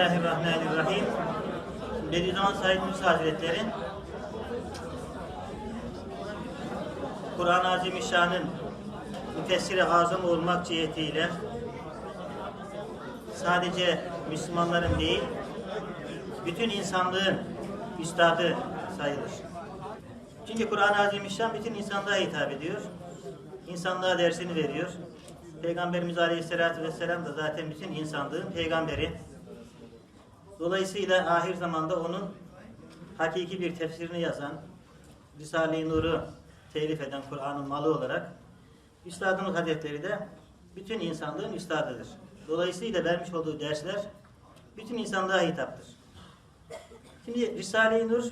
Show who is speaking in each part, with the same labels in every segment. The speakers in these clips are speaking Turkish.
Speaker 1: Bismillahirrahmanirrahim. Bediüzzaman Said Nursi Hazretleri Kur'an-ı Azimüşşan'ın müfessiri azam olmak cihetiyle sadece Müslümanların değil, bütün insanlığın üstadı sayılır. Çünkü Kur'an-ı Azimüşşan bütün insanlığa hitap ediyor. İnsanlığa dersini veriyor. Peygamberimiz Aleyhisselatü Vesselam da zaten bütün insanlığın peygamberi. Dolayısıyla ahir zamanda onun hakiki bir tefsirini yazan, Risale-i Nur'u telif eden Kur'an'ın malı olarak Üstadımız Hazretleri de bütün insanlığın üstadıdır. Dolayısıyla vermiş olduğu dersler bütün insanlığa hitaptır. Şimdi Risale-i Nur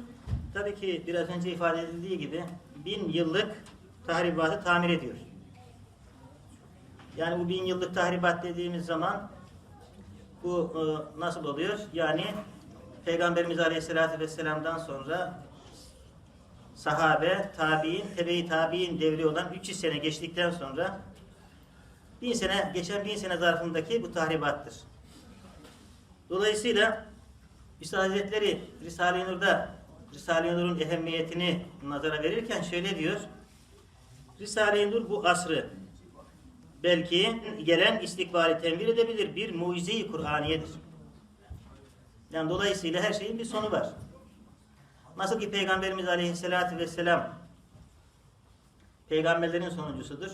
Speaker 1: tabii ki biraz önce ifade edildiği gibi bin yıllık tahribatı tamir ediyor. Yani bu bin yıllık tahribat dediğimiz zaman bu e, nasıl oluyor? Yani Peygamberimiz Aleyhisselatü Vesselam'dan sonra sahabe, tabi'in, tebe-i tabi'in devri olan 300 sene geçtikten sonra bin sene, geçen bin sene zarfındaki bu tahribattır. Dolayısıyla Üstad Hazretleri Risale-i Nur'da Risale-i Nur'un ehemmiyetini nazara verirken şöyle diyor. Risale-i Nur bu asrı belki gelen istikbali tenvir edebilir bir mucize-i Kur'aniyedir. Yani dolayısıyla her şeyin bir sonu var. Nasıl ki Peygamberimiz Aleyhisselatü Vesselam peygamberlerin sonuncusudur.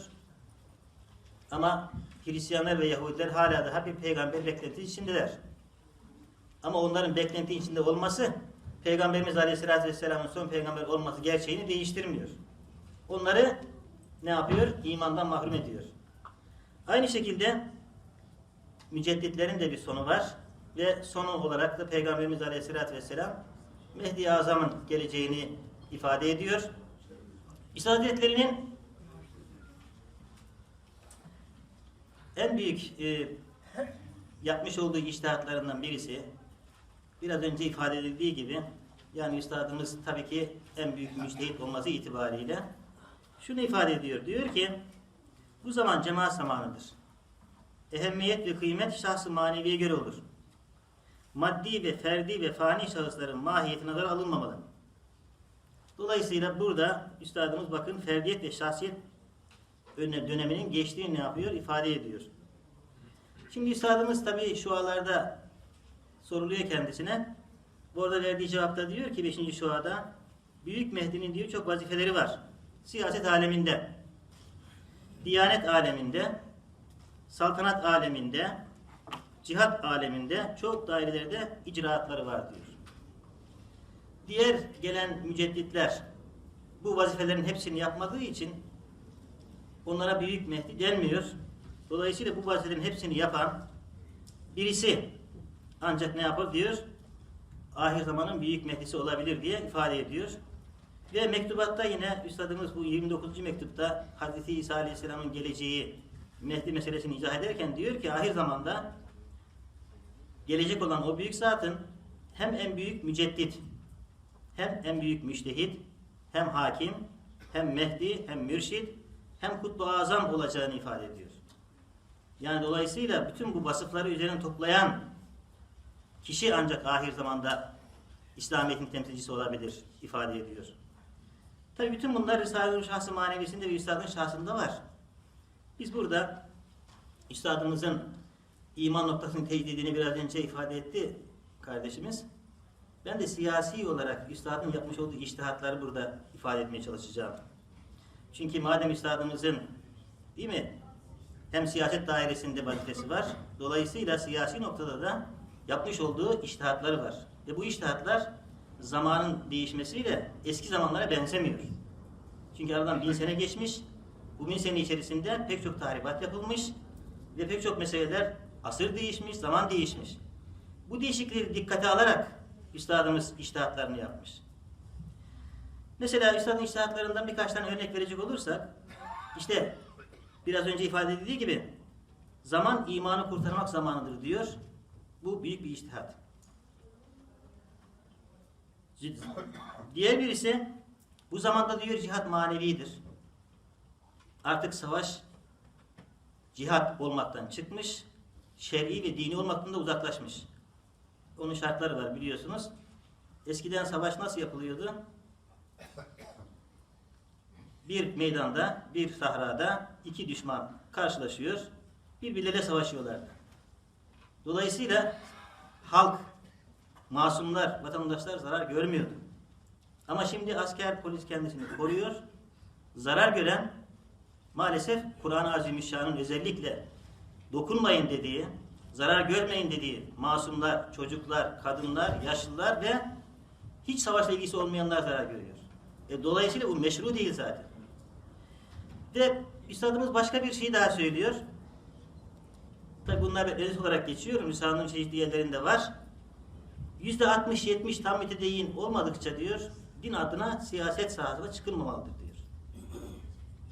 Speaker 1: Ama Hristiyanlar ve Yahudiler hala daha bir peygamber beklentisi içindeler. Ama onların beklenti içinde olması Peygamberimiz Aleyhisselatü Vesselam'ın son peygamber olması gerçeğini değiştirmiyor. Onları ne yapıyor? İmandan mahrum ediyor. Aynı şekilde mücedditlerin de bir sonu var ve sonu olarak da Peygamberimiz Aleyhisselatü Vesselam Mehdi Azam'ın geleceğini ifade ediyor. İsa Hazretleri'nin en büyük e, yapmış olduğu iştihatlarından birisi biraz önce ifade edildiği gibi yani üstadımız tabii ki en büyük müçtehit olması itibariyle şunu ifade ediyor. Diyor ki bu zaman cemaat zamanıdır. Ehemmiyet ve kıymet şahsı maneviye göre olur. Maddi ve ferdi ve fani şahısların mahiyeti nazara alınmamalı. Dolayısıyla burada üstadımız bakın ferdiyet ve şahsiyet önüne döneminin geçtiğini ne yapıyor? ifade ediyor. Şimdi üstadımız tabii şu alarda soruluyor kendisine. Bu arada verdiği cevapta diyor ki 5. şuada Büyük Mehdi'nin diyor çok vazifeleri var. Siyaset aleminde, Diyanet aleminde, saltanat aleminde, cihat aleminde çok dairelerde icraatları var diyor. Diğer gelen mücedditler bu vazifelerin hepsini yapmadığı için onlara büyük Mehdi denmiyor. Dolayısıyla bu vazifelerin hepsini yapan birisi ancak ne yapar diyor? Ahir zamanın büyük Mehdi'si olabilir diye ifade ediyor. Ve mektubatta yine Üstadımız bu 29. mektupta Hazreti İsa Aleyhisselam'ın geleceği Mehdi meselesini izah ederken diyor ki ahir zamanda gelecek olan o büyük zatın hem en büyük müceddit, hem en büyük müştehit, hem hakim, hem Mehdi, hem mürşid, hem kutbu azam olacağını ifade ediyor. Yani dolayısıyla bütün bu vasıfları üzerine toplayan kişi ancak ahir zamanda İslamiyet'in temsilcisi olabilir ifade ediyor. Tabi bütün bunlar Nur şahsı manevisinde ve Üstadın şahsında var. Biz burada Üstadımızın iman noktasının tecdidini biraz önce ifade etti kardeşimiz. Ben de siyasi olarak Üstadın yapmış olduğu iştihatları burada ifade etmeye çalışacağım. Çünkü madem Üstadımızın değil mi hem siyaset dairesinde vazifesi var. Dolayısıyla siyasi noktada da yapmış olduğu iştihatları var. Ve bu iştihatlar zamanın değişmesiyle eski zamanlara benzemiyor. Çünkü aradan bin sene geçmiş. Bu bin sene içerisinde pek çok tahribat yapılmış ve pek çok meseleler asır değişmiş, zaman değişmiş. Bu değişiklikleri dikkate alarak üstadımız iştihatlarını yapmış. Mesela üstadın iştihatlarından birkaç tane örnek verecek olursak, işte biraz önce ifade edildiği gibi zaman imanı kurtarmak zamanıdır diyor. Bu büyük bir iştihat. Diğer birisi bu zamanda diyor cihat manevidir. Artık savaş cihat olmaktan çıkmış, şer'i ve dini olmaktan da uzaklaşmış. onun şartları var biliyorsunuz. Eskiden savaş nasıl yapılıyordu? Bir meydanda, bir sahrada iki düşman karşılaşıyor, birbirleriyle savaşıyorlardı. Dolayısıyla halk, masumlar, vatandaşlar zarar görmüyordu. Ama şimdi asker, polis kendisini koruyor. Zarar gören maalesef Kur'an-ı Azimüşşan'ın özellikle dokunmayın dediği, zarar görmeyin dediği masumlar, çocuklar, kadınlar, yaşlılar ve hiç savaşla ilgisi olmayanlar zarar görüyor. E, dolayısıyla bu meşru değil zaten. Ve Üstadımız başka bir şey daha söylüyor. Tabi bunlar özet olarak geçiyor. Müsaadenın çeşitli yerlerinde var. Yüzde 60-70 tam mütedeyyin olmadıkça diyor, din adına siyaset sahasına çıkılmamalıdır diyor.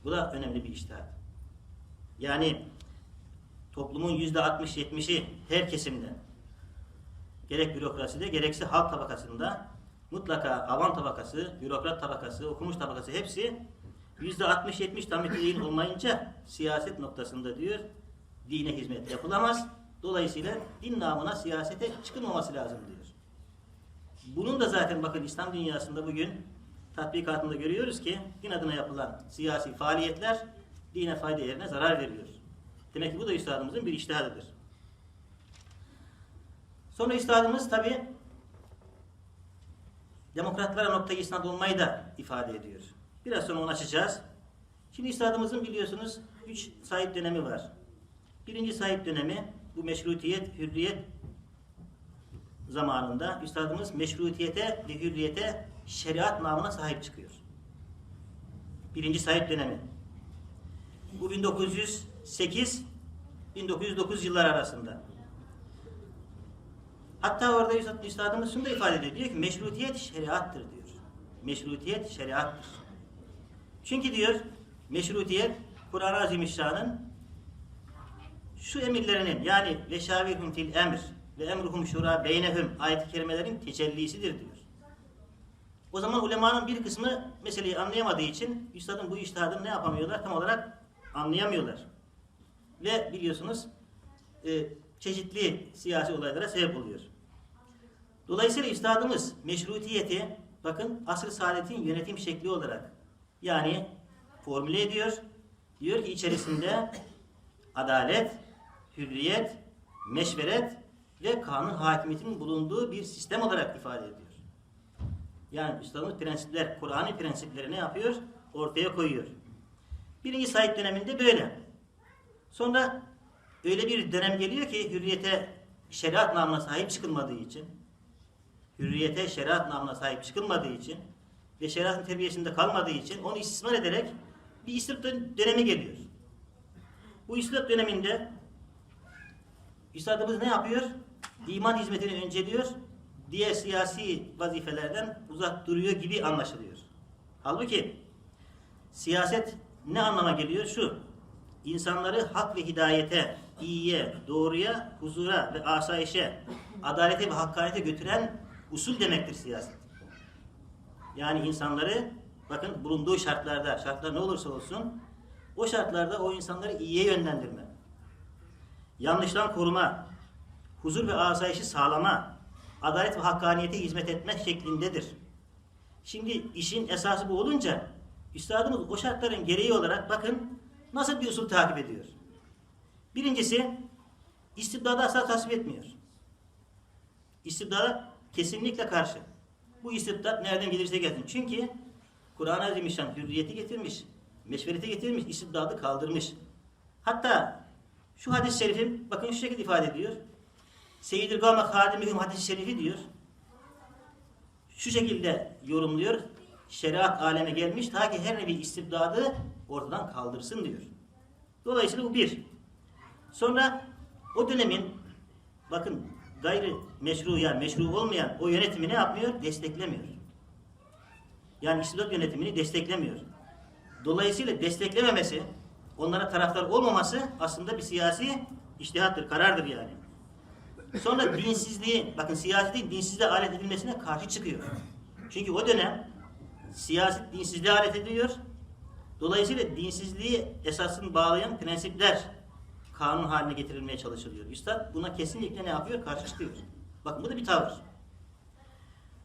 Speaker 1: Bu da önemli bir iştahat. Yani toplumun yüzde 60-70'i her kesimde gerek bürokraside gerekse halk tabakasında mutlaka avam tabakası, bürokrat tabakası, okumuş tabakası hepsi yüzde 60-70 tam mütedeyyin olmayınca siyaset noktasında diyor dine hizmet yapılamaz. Dolayısıyla din namına siyasete çıkılmaması lazım diyor. Bunun da zaten bakın İslam dünyasında bugün tatbikatında görüyoruz ki din adına yapılan siyasi faaliyetler dine fayda yerine zarar veriyor. Demek ki bu da üstadımızın bir iştihadıdır. Sonra üstadımız tabi demokratlara noktayı isnat olmayı da ifade ediyor. Biraz sonra onu açacağız. Şimdi üstadımızın biliyorsunuz üç sahip dönemi var. Birinci sahip dönemi bu meşrutiyet, hürriyet zamanında üstadımız meşrutiyete ve hürriyete şeriat namına sahip çıkıyor. Birinci sahip dönemi. Bu 1908 1909 yıllar arasında. Hatta orada üstad, üstadımız şunu da ifade ediyor. Diyor ki meşrutiyet şeriattır diyor. Meşrutiyet şeriattır. Çünkü diyor meşrutiyet Kur'an-ı Azimüşşan'ın şu emirlerinin yani veşavirhum fil emr ve emruhum şura beynehum ayet-i kerimelerin tecellisidir diyor. O zaman ulemanın bir kısmı meseleyi anlayamadığı için üstadın bu iştihadını ne yapamıyorlar? Tam olarak anlayamıyorlar. Ve biliyorsunuz e, çeşitli siyasi olaylara sebep oluyor. Dolayısıyla üstadımız meşrutiyeti bakın asr-ı saadetin yönetim şekli olarak yani formüle ediyor. Diyor ki içerisinde adalet, hürriyet, meşveret ve kanun hakimiyetinin bulunduğu bir sistem olarak ifade ediyor. Yani İslam'ın prensipler, Kur'an'ın prensipleri ne yapıyor? Ortaya koyuyor. Birinci sahip döneminde böyle. Sonra öyle bir dönem geliyor ki hürriyete şeriat namına sahip çıkılmadığı için, hürriyete şeriat namına sahip çıkılmadığı için ve şeriatın terbiyesinde kalmadığı için onu istismar ederek bir istibdat dönemi geliyor. Bu istibdat döneminde Üstadımız ne yapıyor? İman hizmetini önceliyor, diğer siyasi vazifelerden uzak duruyor gibi anlaşılıyor. Halbuki siyaset ne anlama geliyor? Şu, insanları hak ve hidayete, iyiye, doğruya, huzura ve asayişe, adalete ve hakkaniyete götüren usul demektir siyaset. Yani insanları bakın bulunduğu şartlarda, şartlar ne olursa olsun o şartlarda o insanları iyiye yönlendirme, yanlıştan koruma, huzur ve asayişi sağlama, adalet ve hakkaniyete hizmet etmek şeklindedir. Şimdi işin esası bu olunca üstadımız o şartların gereği olarak bakın nasıl bir usul takip ediyor. Birincisi istibdada asla tasvip etmiyor. İstibdada kesinlikle karşı. Bu istibdat nereden gelirse gelsin. Çünkü Kur'an-ı Azimüşşan hürriyeti getirmiş, meşvereti getirmiş, istibdadı kaldırmış. Hatta şu hadis-i şerifim bakın şu şekilde ifade ediyor. Seyyidül gâme hâdimihum hadis-i şerifi diyor. Şu şekilde yorumluyor. Şeriat aleme gelmiş ta ki her nevi istibdadı ortadan kaldırsın diyor. Dolayısıyla bu bir. Sonra o dönemin bakın gayri meşru yani meşru olmayan o yönetimi ne yapmıyor? Desteklemiyor. Yani istibdat yönetimini desteklemiyor. Dolayısıyla desteklememesi, onlara taraftar olmaması aslında bir siyasi iştihattır, karardır yani. Sonra dinsizliği, bakın siyasetin dinsizliğe alet edilmesine karşı çıkıyor. Çünkü o dönem siyaset dinsizliğe alet ediliyor. Dolayısıyla dinsizliği esasını bağlayan prensipler kanun haline getirilmeye çalışılıyor. Üstad buna kesinlikle ne yapıyor? Karşı çıkıyor. Bakın bu da bir tavır.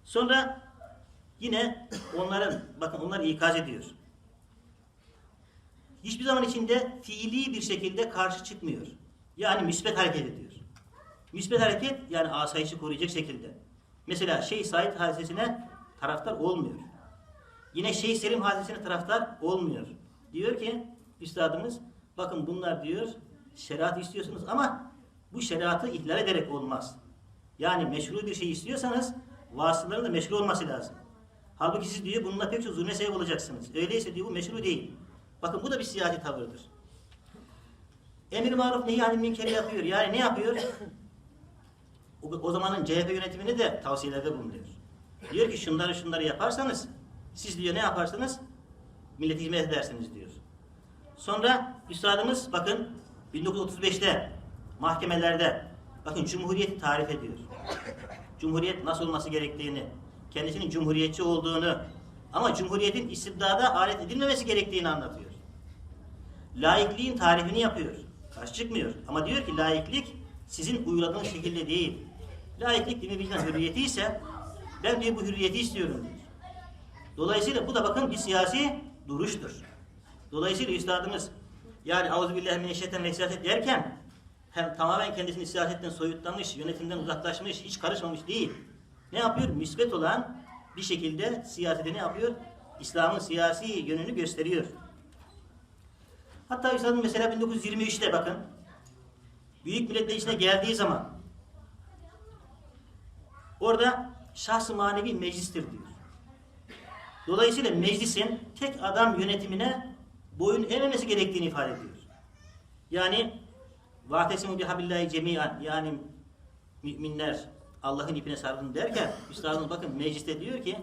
Speaker 1: Sonra yine onların, bakın onlar ikaz ediyor. Hiçbir zaman içinde fiili bir şekilde karşı çıkmıyor. Yani müsbet hareket ediyor. Müsbet hareket yani asayişi koruyacak şekilde. Mesela Şeyh Said hadisesine taraftar olmuyor. Yine Şeyh Selim hadisesine taraftar olmuyor. Diyor ki üstadımız bakın bunlar diyor şeriat istiyorsunuz ama bu şeriatı ihlal ederek olmaz. Yani meşru bir şey istiyorsanız vasıtaların da meşru olması lazım. Halbuki siz diyor bununla pek çok zulme sebep olacaksınız. Öyleyse diyor bu meşru değil. Bakın bu da bir siyasi tavırdır. Emir maruf nehi anil münkeri yapıyor. Yani ne yapıyor? O, o zamanın CHP yönetimine de tavsiyelerde bulunuyor. Diyor ki şunları şunları yaparsanız siz diyor ne yaparsınız? Millete hizmet edersiniz diyor. Sonra üstadımız bakın 1935'te mahkemelerde bakın Cumhuriyeti tarif ediyor. Cumhuriyet nasıl olması gerektiğini, kendisinin cumhuriyetçi olduğunu ama Cumhuriyetin istibdada alet edilmemesi gerektiğini anlatıyor. Laikliğin tarifini yapıyor. Karşı çıkmıyor. Ama diyor ki laiklik sizin uyguladığınız şekilde değil. Laiklik dini vicdan hürriyeti ise ben diyor bu hürriyeti istiyorum diyor. Dolayısıyla bu da bakın bir siyasi duruştur. Dolayısıyla üstadımız yani Euzubillahimineşşeytanirracim derken hem tamamen kendisini siyasetten soyutlamış, yönetimden uzaklaşmış, hiç karışmamış değil. Ne yapıyor? Müsbet olan bir şekilde siyasete ne yapıyor? İslam'ın siyasi yönünü gösteriyor. Hatta Üstadın mesela 1923'te bakın Büyük Millet Meclisi'ne geldiği zaman orada şahs-ı manevi meclistir diyor. Dolayısıyla meclisin tek adam yönetimine boyun eğmemesi gerektiğini ifade ediyor. Yani vahtesimu bihabillahi cemiyan yani müminler Allah'ın ipine sarılın derken Üstadımız bakın mecliste diyor ki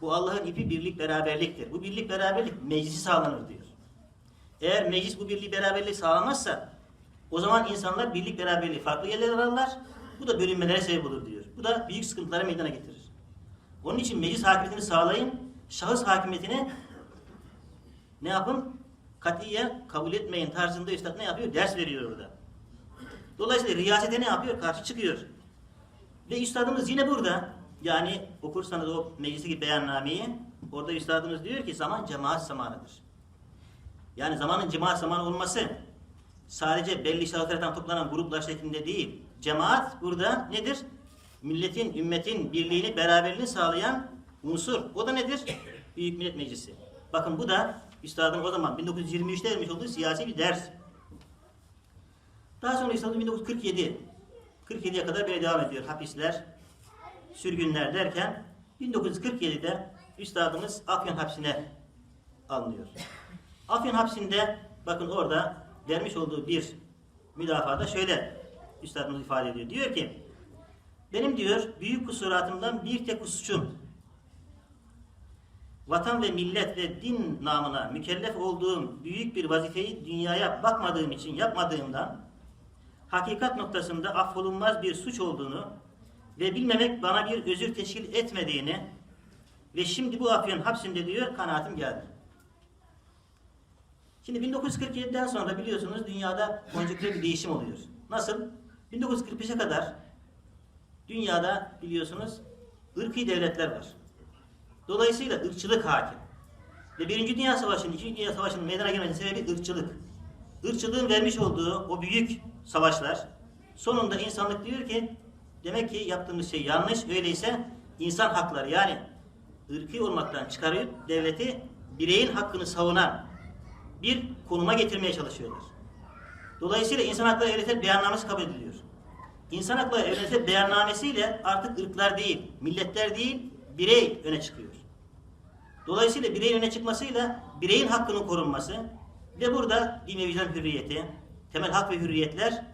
Speaker 1: bu Allah'ın ipi birlik beraberliktir. Bu birlik beraberlik meclisi sağlanır diyor. Eğer meclis bu birliği beraberliği sağlamazsa o zaman insanlar birlik beraberliği farklı yerlere ararlar. Bu da bölünmelere sebep olur diyor. Bu da büyük sıkıntılara meydana getirir. Onun için meclis hakimiyetini sağlayın. Şahıs hakimiyetini ne yapın? Katiyen kabul etmeyin tarzında üstad ne yapıyor? Ders veriyor orada. Dolayısıyla riyasete ne yapıyor? Karşı çıkıyor. Ve üstadımız yine burada. Yani okursanız o meclisteki beyannameyi orada üstadımız diyor ki zaman cemaat zamanıdır. Yani zamanın cemaat zamanı olması sadece belli şahıslar tarafından toplanan gruplar şeklinde değil. Cemaat burada nedir? Milletin, ümmetin birliğini, beraberliğini sağlayan unsur. O da nedir? Büyük Millet Meclisi. Bakın bu da Üstadın o zaman 1923'te vermiş olduğu siyasi bir ders. Daha sonra Üstadın 1947 47'ye kadar böyle devam ediyor. Hapisler, sürgünler derken 1947'de Üstadımız Afyon hapsine alınıyor. Afyon hapsinde bakın orada vermiş olduğu bir müdafada şöyle Üstadımız ifade ediyor. Diyor ki benim diyor büyük kusuratımdan bir tek suçum vatan ve millet ve din namına mükellef olduğum büyük bir vazifeyi dünyaya bakmadığım için yapmadığımdan hakikat noktasında affolunmaz bir suç olduğunu ve bilmemek bana bir özür teşkil etmediğini ve şimdi bu afyon hapsinde diyor kanaatim geldi. Şimdi 1947'den sonra biliyorsunuz dünyada konjüktürel bir değişim oluyor. Nasıl? 1945'e kadar dünyada biliyorsunuz ırkî devletler var. Dolayısıyla ırkçılık hakim. Ve Birinci Dünya Savaşı'nın, İkinci Dünya Savaşı'nın meydana gelmesinin sebebi ırkçılık. Irkçılığın vermiş olduğu o büyük savaşlar sonunda insanlık diyor ki demek ki yaptığımız şey yanlış. Öyleyse insan hakları yani ırkı olmaktan çıkarıp devleti bireyin hakkını savunan bir konuma getirmeye çalışıyorlar. Dolayısıyla insan hakları evrensel beyannamesi kabul ediliyor. İnsan hakları evrensel beyannamesiyle artık ırklar değil, milletler değil, birey öne çıkıyor. Dolayısıyla bireyin öne çıkmasıyla bireyin hakkının korunması ve burada din ve vicdan hürriyeti, temel hak ve hürriyetler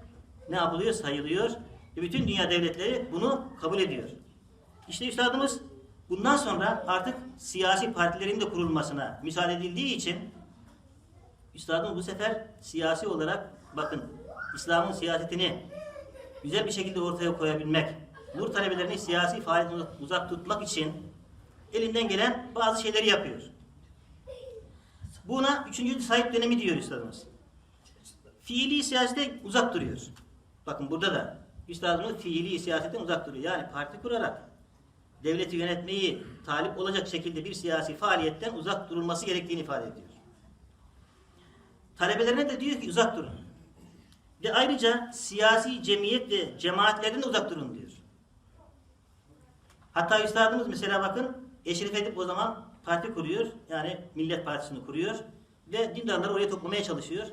Speaker 1: ne yapılıyor? Sayılıyor. Ve bütün dünya devletleri bunu kabul ediyor. İşte üstadımız bundan sonra artık siyasi partilerin de kurulmasına müsaade edildiği için üstadım bu sefer siyasi olarak bakın İslam'ın siyasetini güzel bir şekilde ortaya koyabilmek, nur talebelerini siyasi faaliyetten uzak tutmak için elinden gelen bazı şeyleri yapıyor. Buna üçüncü sahip dönemi diyor üstadımız. Fiili siyasete uzak duruyor. Bakın burada da üstadımız fiili siyasetten uzak duruyor. Yani parti kurarak devleti yönetmeyi talip olacak şekilde bir siyasi faaliyetten uzak durulması gerektiğini ifade ediyor. Talebelerine de diyor ki uzak durun. Ve ayrıca siyasi cemiyet ve cemaatlerden de uzak durun diyor. Hatta üstadımız mesela bakın Eşref Edip o zaman parti kuruyor. Yani Millet Partisi'ni kuruyor. Ve dindarları oraya toplamaya çalışıyor.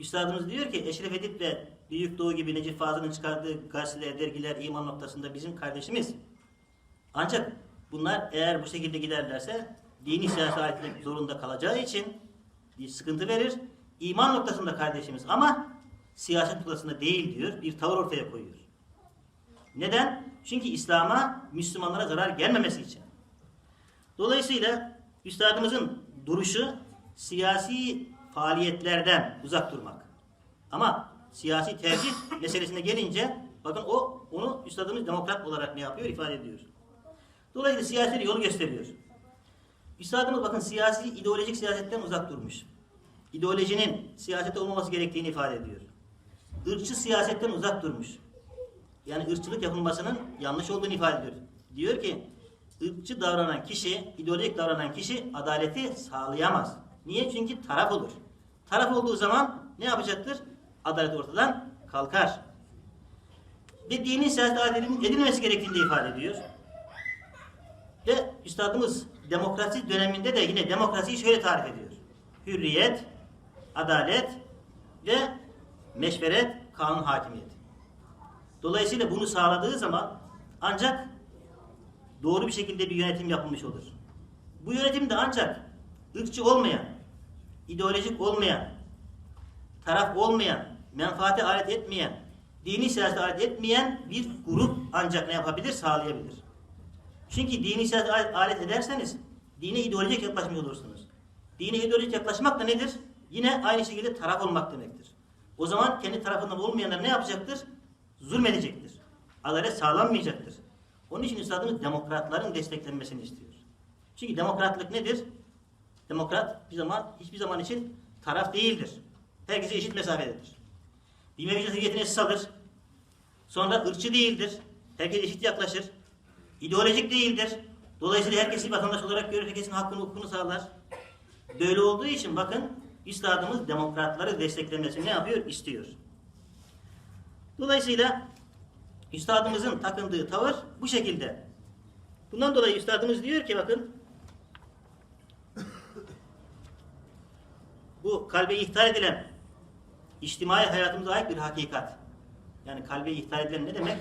Speaker 1: Üstadımız diyor ki Eşref Edip ve Büyük Doğu gibi Necip Fazıl'ın çıkardığı gazeteler, dergiler, iman noktasında bizim kardeşimiz. Ancak bunlar eğer bu şekilde giderlerse dini siyasi aletmek zorunda kalacağı için bir sıkıntı verir. İman noktasında kardeşimiz ama siyaset noktasında değil diyor. Bir tavır ortaya koyuyor. Neden? Çünkü İslam'a, Müslümanlara zarar gelmemesi için. Dolayısıyla üstadımızın duruşu siyasi faaliyetlerden uzak durmak. Ama siyasi tercih meselesine gelince bakın o onu üstadımız demokrat olarak ne yapıyor ifade ediyor. Dolayısıyla siyasi yolu gösteriyor. Üstadımız bakın siyasi, ideolojik siyasetten uzak durmuş. İdeolojinin siyasette olmaması gerektiğini ifade ediyor. Irkçı siyasetten uzak durmuş. Yani ırkçılık yapılmasının yanlış olduğunu ifade ediyor. Diyor ki ırkçı davranan kişi, ideolojik davranan kişi adaleti sağlayamaz. Niye? Çünkü taraf olur. Taraf olduğu zaman ne yapacaktır? Adalet ortadan kalkar. Ve dini siyaset edilmesi gerektiğini de ifade ediyor. Ve üstadımız demokrasi döneminde de yine demokrasiyi şöyle tarif ediyor. Hürriyet, adalet ve meşveret, kanun hakimiyeti. Dolayısıyla bunu sağladığı zaman ancak doğru bir şekilde bir yönetim yapılmış olur. Bu yönetim de ancak ırkçı olmayan, ideolojik olmayan, taraf olmayan, menfaate alet etmeyen, dini siyasete alet etmeyen bir grup ancak ne yapabilir? Sağlayabilir. Çünkü dini siyasete alet- ederseniz dine ideolojik yaklaşmıyor olursunuz. Dine ideolojik yaklaşmak da nedir? Yine aynı şekilde taraf olmak demektir. O zaman kendi tarafından olmayanlar ne yapacaktır? Zulmedecektir. Adalet sağlanmayacaktır. Onun için üstadımız demokratların desteklenmesini istiyor. Çünkü demokratlık nedir? Demokrat bir zaman hiçbir zaman için taraf değildir. Herkese eşit mesafededir. Bir mevcut hüviyetini esas alır. Sonra ırkçı değildir. Herkes eşit yaklaşır. İdeolojik değildir. Dolayısıyla herkesi vatandaş olarak görür, herkesin hakkını, hukukunu sağlar. Böyle olduğu için bakın üstadımız demokratları desteklemesini ne yapıyor? İstiyor. Dolayısıyla üstadımızın takındığı tavır bu şekilde. Bundan dolayı üstadımız diyor ki bakın bu kalbe ihtar edilen içtimai hayatımıza ait bir hakikat. Yani kalbe ihtar edilen ne demek?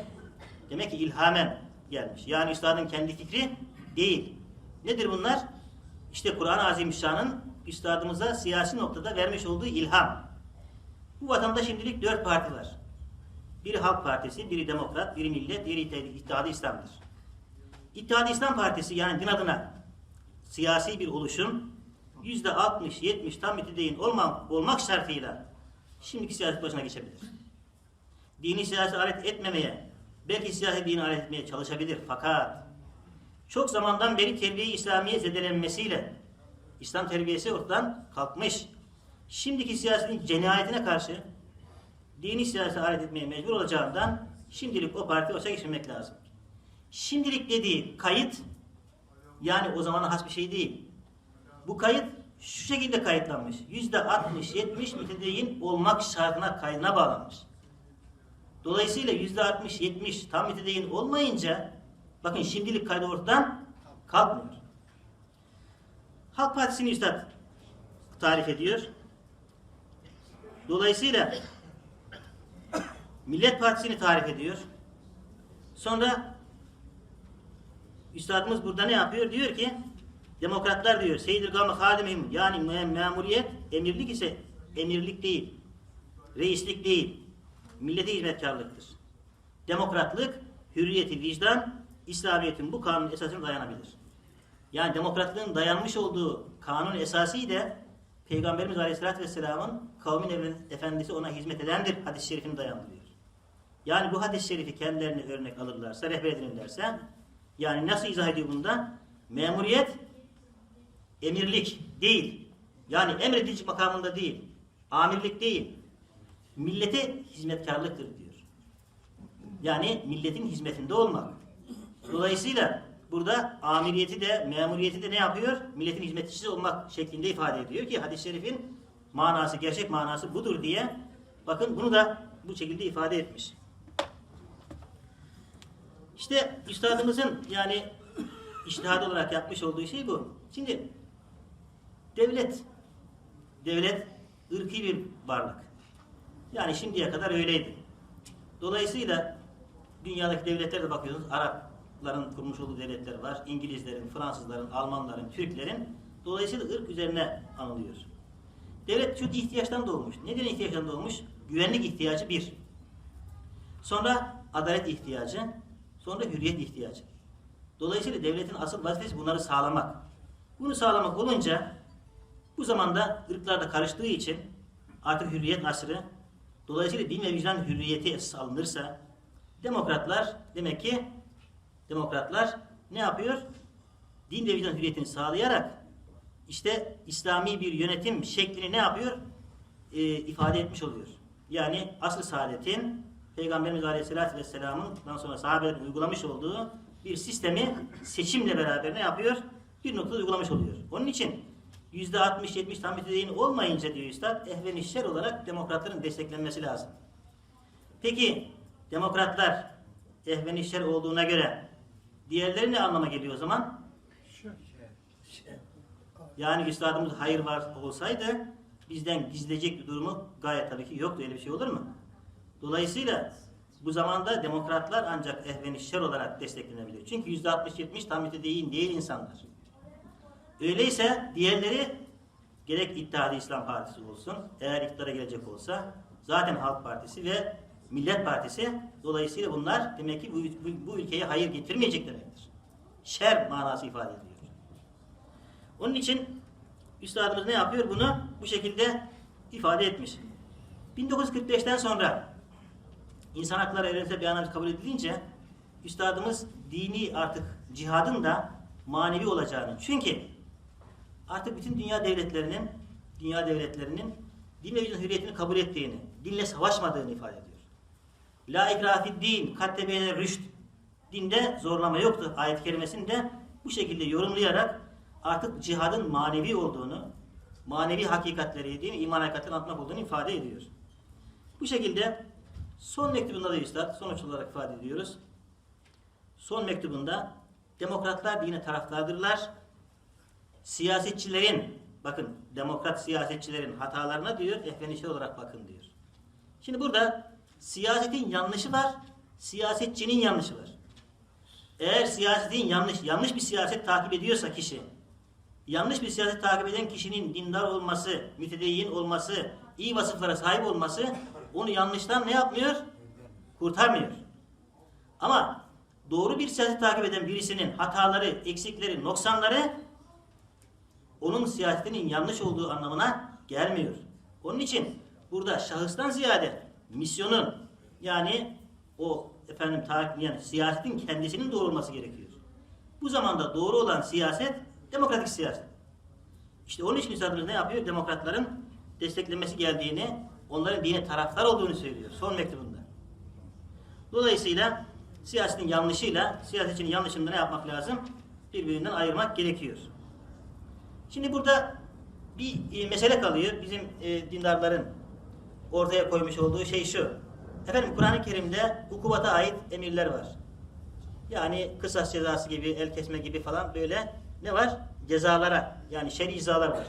Speaker 1: Demek ki ilhamen gelmiş. Yani üstadın kendi fikri değil. Nedir bunlar? İşte Kur'an-ı Azimüşşan'ın üstadımıza siyasi noktada vermiş olduğu ilham. Bu vatanda şimdilik dört parti var. Biri Halk Partisi, biri Demokrat, biri Millet, biri İttihad-ı İslam'dır. İttihad-ı İslam Partisi yani din adına siyasi bir oluşum yüzde 60-70 tam mütedeyyin olmak, olmak şartıyla şimdiki siyaset başına geçebilir. Dini siyasi alet etmemeye, belki siyasi dini alet etmeye çalışabilir fakat çok zamandan beri terbiye-i İslamiye zedelenmesiyle İslam terbiyesi ortadan kalkmış. Şimdiki siyasetin cenayetine karşı dini siyasete alet etmeye mecbur olacağından şimdilik o parti başa geçirmek lazım. Şimdilik dediği kayıt yani o zamana has bir şey değil. Bu kayıt şu şekilde kayıtlanmış. Yüzde 60-70 mütedeyyin olmak şartına kaydına bağlanmış. Dolayısıyla yüzde 60-70 tam mütedeyyin olmayınca bakın şimdilik kaydı ortadan kalkmıyor. Halk Partisi'ni üstad tarif ediyor. Dolayısıyla Millet Partisi'ni tarif ediyor. Sonra Üstadımız burada ne yapıyor? Diyor ki demokratlar diyor Gavme Hadimim yani mem- memuriyet emirlik ise emirlik değil. Reislik değil. Millete hizmetkarlıktır. Demokratlık hürriyeti vicdan İslamiyet'in bu kanun esasına dayanabilir. Yani demokratlığın dayanmış olduğu kanun esası de Peygamberimiz Aleyhisselatü Vesselam'ın kavmin efendisi ona hizmet edendir hadis-i şerifini dayandırıyor. Yani bu hadis-i şerifi kendilerine örnek alırlarsa, rehber edinirlerse yani nasıl izah ediyor bunda? Memuriyet emirlik değil. Yani emredici makamında değil. Amirlik değil. Millete hizmetkarlıktır diyor. Yani milletin hizmetinde olmak. Dolayısıyla burada amiriyeti de memuriyeti de ne yapıyor? Milletin hizmetçisi olmak şeklinde ifade ediyor ki hadis-i şerifin manası, gerçek manası budur diye bakın bunu da bu şekilde ifade etmiş. İşte üstadımızın yani iştihad olarak yapmış olduğu şey bu. Şimdi devlet devlet ırki bir varlık. Yani şimdiye kadar öyleydi. Dolayısıyla dünyadaki devletlere de bakıyorsunuz. Arapların kurmuş olduğu devletler var. İngilizlerin, Fransızların, Almanların, Türklerin. Dolayısıyla ırk üzerine anılıyor. Devlet çünkü ihtiyaçtan doğmuş. Neden ihtiyaçtan doğmuş? Güvenlik ihtiyacı bir. Sonra adalet ihtiyacı. Sonra hürriyet ihtiyacı. Dolayısıyla devletin asıl vazifesi bunları sağlamak. Bunu sağlamak olunca bu zamanda ırklar da karıştığı için artık hürriyet asrı dolayısıyla din ve vicdan hürriyeti esas alınırsa demokratlar demek ki demokratlar ne yapıyor? Din ve vicdan hürriyetini sağlayarak işte İslami bir yönetim şeklini ne yapıyor? Ee, ifade etmiş oluyor. Yani asr-ı saadetin Peygamberimiz Aleyhisselatü Vesselam'ın sonra sahabelerin uygulamış olduğu bir sistemi seçimle beraber ne yapıyor? Bir noktada uygulamış oluyor. Onun için yüzde 60-70 tam mütedeyyin olmayınca diyor Üstad, ehven olarak demokratların desteklenmesi lazım. Peki demokratlar ehven olduğuna göre diğerleri ne anlama geliyor o zaman? Yani üstadımız hayır var olsaydı bizden gizleyecek bir durumu gayet tabii ki yoktu. Öyle bir şey olur mu? Dolayısıyla bu zamanda demokratlar ancak ehven şer olarak desteklenebilir. Çünkü yüzde 60-70 tam mütedeyyin değil insanlar. Öyleyse diğerleri gerek İttihad-ı İslam Partisi olsun, eğer iktidara gelecek olsa zaten Halk Partisi ve Millet Partisi dolayısıyla bunlar demek ki bu, bu, bu ülkeye hayır getirmeyecek demektir. Şer manası ifade ediyor. Onun için Üstadımız ne yapıyor? Bunu bu şekilde ifade etmiş. 1945'ten sonra İnsan Hakları Evrensel Beyannames kabul edilince Üstadımız dini artık cihadın da manevi olacağını. Çünkü artık bütün dünya devletlerinin dünya devletlerinin din ve vicdan hürriyetini kabul ettiğini, dinle savaşmadığını ifade ediyor. La ikrafi din, kattebeyne rüşt. Dinde zorlama yoktu. Ayet-i kerimesinde bu şekilde yorumlayarak artık cihadın manevi olduğunu, manevi hakikatleri değil iman hakikatlerini anlatmak olduğunu ifade ediyor. Bu şekilde son mektubunda da Üstad, sonuç olarak ifade ediyoruz. Son mektubunda demokratlar dine taraftardırlar. Siyasetçilerin, bakın demokrat siyasetçilerin hatalarına diyor, efenişe olarak bakın diyor. Şimdi burada siyasetin yanlışı var, siyasetçinin yanlışı var. Eğer siyasetin yanlış, yanlış bir siyaset takip ediyorsa kişi, yanlış bir siyaset takip eden kişinin dindar olması, mütedeyyin olması, iyi vasıflara sahip olması onu yanlıştan ne yapmıyor? Kurtarmıyor. Ama doğru bir siyaset takip eden birisinin hataları, eksikleri, noksanları onun siyasetinin yanlış olduğu anlamına gelmiyor. Onun için burada şahıstan ziyade misyonun yani o efendim takip yani siyasetin kendisinin doğru olması gerekiyor. Bu zamanda doğru olan siyaset demokratik siyaset. İşte onun için üstadımız ne yapıyor? Demokratların desteklenmesi geldiğini, onların dine taraftar olduğunu söylüyor son mektubunda. Dolayısıyla siyasetin yanlışıyla siyasetçinin yanlışını ne yapmak lazım? Birbirinden ayırmak gerekiyor. Şimdi burada bir e, mesele kalıyor. Bizim e, dindarların ortaya koymuş olduğu şey şu. Efendim Kur'an-ı Kerim'de hukubata ait emirler var. Yani kısas cezası gibi, el kesme gibi falan böyle ne var? Cezalara yani şer'i cezalar var.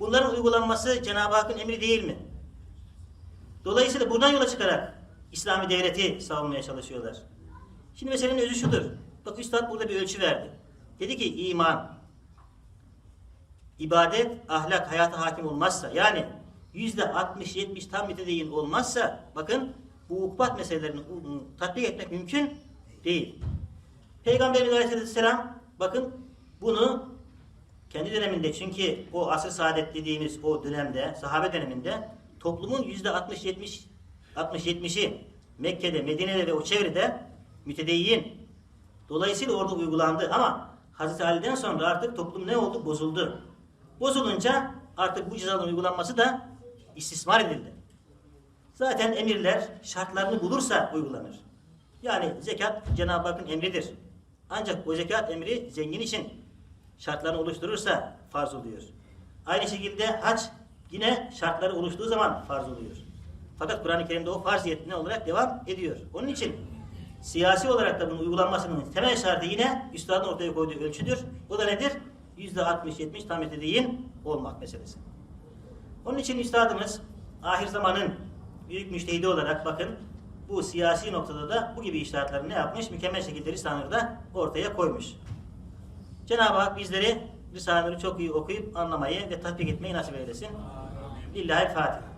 Speaker 1: Bunların uygulanması Cenab-ı Hakk'ın emri değil mi? Dolayısıyla buradan yola çıkarak İslami devleti savunmaya çalışıyorlar. Şimdi meselenin özü şudur. Bak Üstad burada bir ölçü verdi. Dedi ki iman, ibadet, ahlak hayata hakim olmazsa yani yüzde 60-70 tam mütedeyyin olmazsa bakın bu ukbat meselelerini tatbik etmek mümkün değil. Peygamberimiz Aleyhisselam bakın bunu kendi döneminde çünkü o asr saadet dediğimiz o dönemde sahabe döneminde toplumun yüzde 60-70 60-70'i Mekke'de, Medine'de ve o çevrede mütedeyyin. Dolayısıyla orada uygulandı ama Hazreti Ali'den sonra artık toplum ne oldu? Bozuldu. Bozulunca artık bu cezaların uygulanması da istismar edildi. Zaten emirler şartlarını bulursa uygulanır. Yani zekat Cenab-ı Hakk'ın emridir. Ancak o zekat emri zengin için şartlarını oluşturursa farz oluyor. Aynı şekilde hac yine şartları oluştuğu zaman farz oluyor. Fakat Kur'an-ı Kerim'de o farziyet ne olarak devam ediyor. Onun için siyasi olarak da bunun uygulanmasının temel şartı yine üstadın ortaya koyduğu ölçüdür. O da nedir? Yüzde 60-70 tam ötediğin olmak meselesi. Onun için üstadımız ahir zamanın büyük müştehidi olarak bakın bu siyasi noktada da bu gibi iştahatları ne yapmış? Mükemmel şekilde Risale-i Nur'da ortaya koymuş. Cenab-ı Hak bizleri Risale-i çok iyi okuyup anlamayı ve tatbik etmeyi nasip eylesin. Lillahi Fatiha.